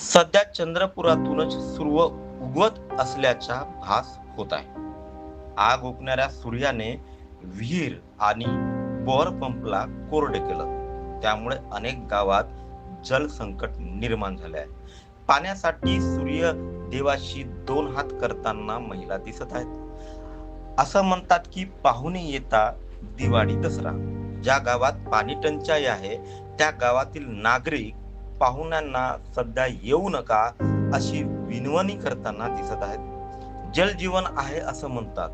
सध्या चंद्रपुरातूनच सूर्य उगवत असल्याचा भास होत आहे. आग ओकणाऱ्या सूर्याने विहीर आणि बोअर पंपला कोरडे केलं. त्यामुळे अनेक गावात जलसंकट निर्माण झाले आहे. पाण्यासाठी सूर्य देवाशी दोन हात करताना महिला दिसत आहेत. असं म्हणतात की पाहुणे येता दिवाळी दसरा. ज्या गावात पाणी टंचाई आहे त्या गावातील नागरिक पाहुण्यांना सध्या येऊ नका अशी विनवणी करताना दिसत आहेत. जलजीवन आहे असं म्हणतात.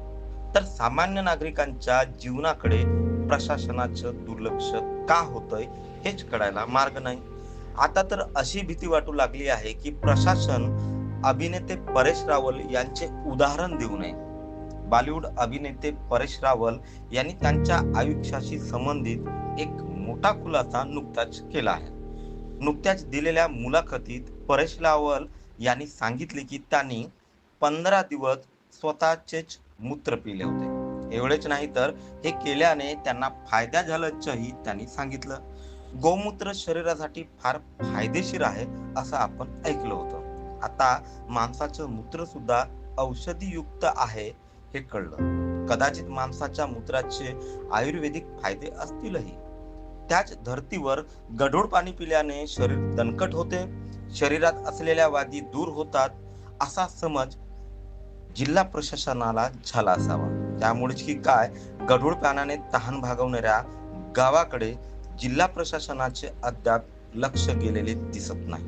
तर सामान्य नागरिकांच्या जीवनाकडे प्रशासनाचं दुर्लक्ष का होतंय हेच कळायला मार्ग नाही. आता तर अशी भीती वाटू लागली आहे की प्रशासन अभिनेते परेश रावल यांचे उदाहरण देऊ नये. बॉलिवूड अभिनेते परेश रावल यांनी त्यांच्या आयुष्याशी संबंधित एक मोठा खुलासा नुकताच केला आहे. नुकत्याच दिलेल्या मुलाखतीत परेश रावल यांनी सांगितले की त्यांनी पंधरा दिवस स्वतःचेच मूत्र पिले होते. एवढेच नाही तर हे केल्याने त्यांना फायदा झाल्याचंही त्यांनी सांगितलं. गोमूत्र शरीरासाठी फार फायदेशीर आहे असं आपण ऐकलं होतं. आता माणसाचं मूत्र सुद्धा औषधीयुक्त आहे हे कळलं. कदाचित माणसाच्या मूत्राचे आयुर्वेदिक फायदे असतीलही. त्याच धर्तीवर गढूळ पाणी पिल्याने शरीर दणकट होते. शरीरात असलेल्या वादी दूर होतात असा समज जिल्हा प्रशासनाला झाला असावा. त्यामुळेच की काय गढूळ पाण्याने तहान भागवणाऱ्या गावाकडे जिल्हा प्रशासनाचे अद्याप लक्ष गेलेले दिसत नाही.